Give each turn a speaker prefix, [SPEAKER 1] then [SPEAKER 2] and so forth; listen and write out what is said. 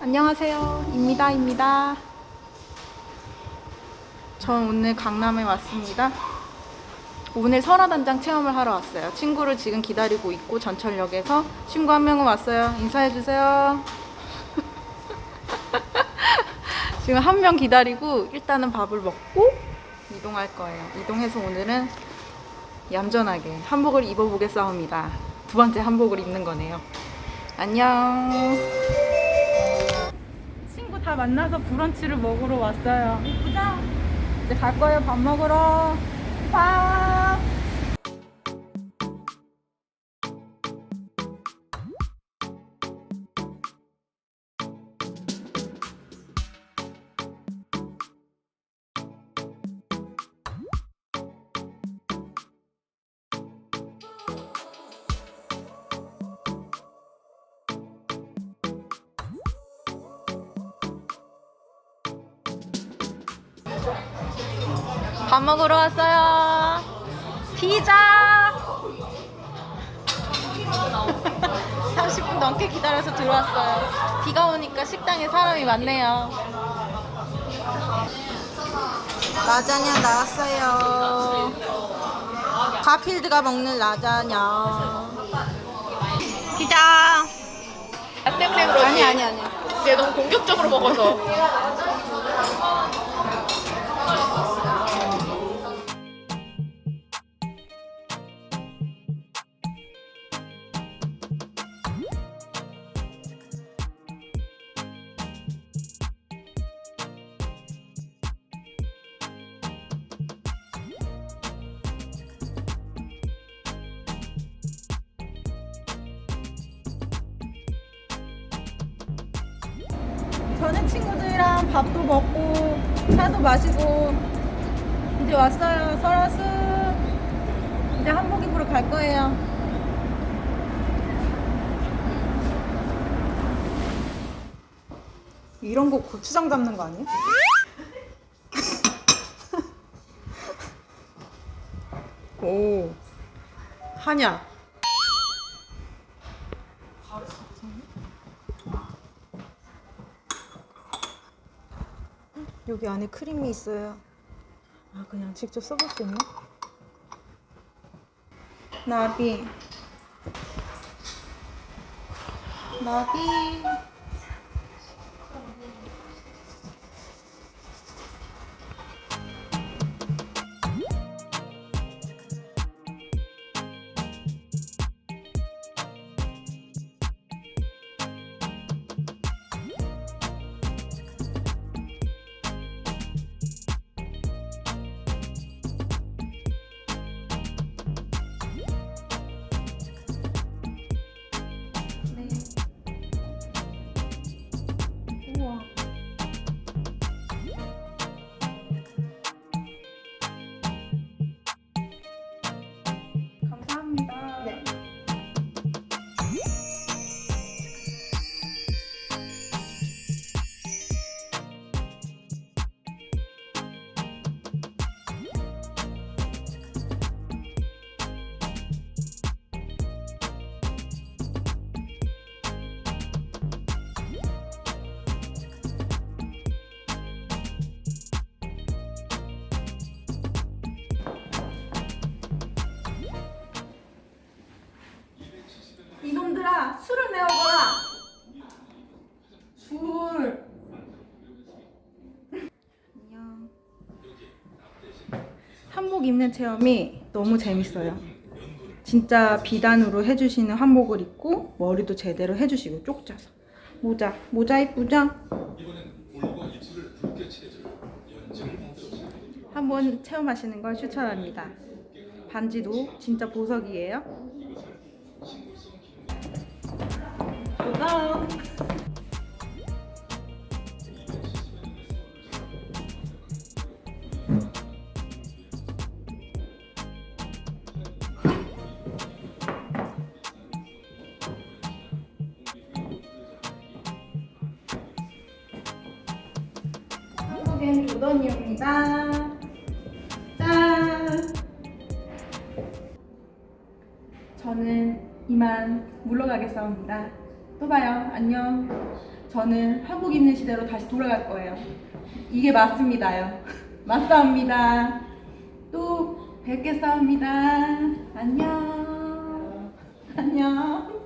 [SPEAKER 1] 안녕하세요. 입니다입니다. 전 오늘 강남에 왔습니다. 오늘 설화단장 체험을 하러 왔어요. 친구를 지금 기다리고 있고 전철역에서 친구 한 명은 왔어요. 인사해 주세요. 지금 한 명 기다리고 일단은 밥을 먹고 이동할 거예요. 이동해서 오늘은 얌전하게 한복을 입어보겠사옵니다. 두 번째 한복을 입는 거네요. 안녕. 다 만나서 브런치를 먹으러 왔어요. 이쁘죠? 이제 갈 거예요. 밥 먹으러. 밥. 밥 먹으러 왔어요. 피자. 30분 넘게 기다려서 들어왔어요. 비가 오니까 식당에 사람이 많네요. 라자냐 나왔어요. 가필드가 먹는 라자냐. 피자.
[SPEAKER 2] 나 때문에 그러지.
[SPEAKER 1] 아니 아니 아니.
[SPEAKER 2] 내가 너무 공격적으로 먹어서.
[SPEAKER 1] 저는 친구들이랑 밥도 먹고 차도 마시고 이제 왔어요. 설화수 이제 한복 입으러 갈 거예요.
[SPEAKER 3] 이런 거 고추장 담는 거 아니야? 오 하냐? 여기 안에 크림이 있어요. 아 그냥 직접 써볼 수 있나?
[SPEAKER 1] 나비 나비 한복 입는 체험이 너무 재밌어요 진짜 비단으로 해주시는 한복을 입고 머리도 제대로 해주시고 쪽 짜서 모자 모자 이쁘죠? 한번 체험하시는 걸 추천합니다 반지도 진짜 보석이에요 고마워. 조던이옵니다. 짠! 저는 이만 물러가겠사옵니다. 또 봐요. 안녕. 저는 한복 입는 시대로 다시 돌아갈 거예요. 이게 맞습니다요. 맞사옵니다. 또 뵙겠사옵니다. 안녕. 안녕.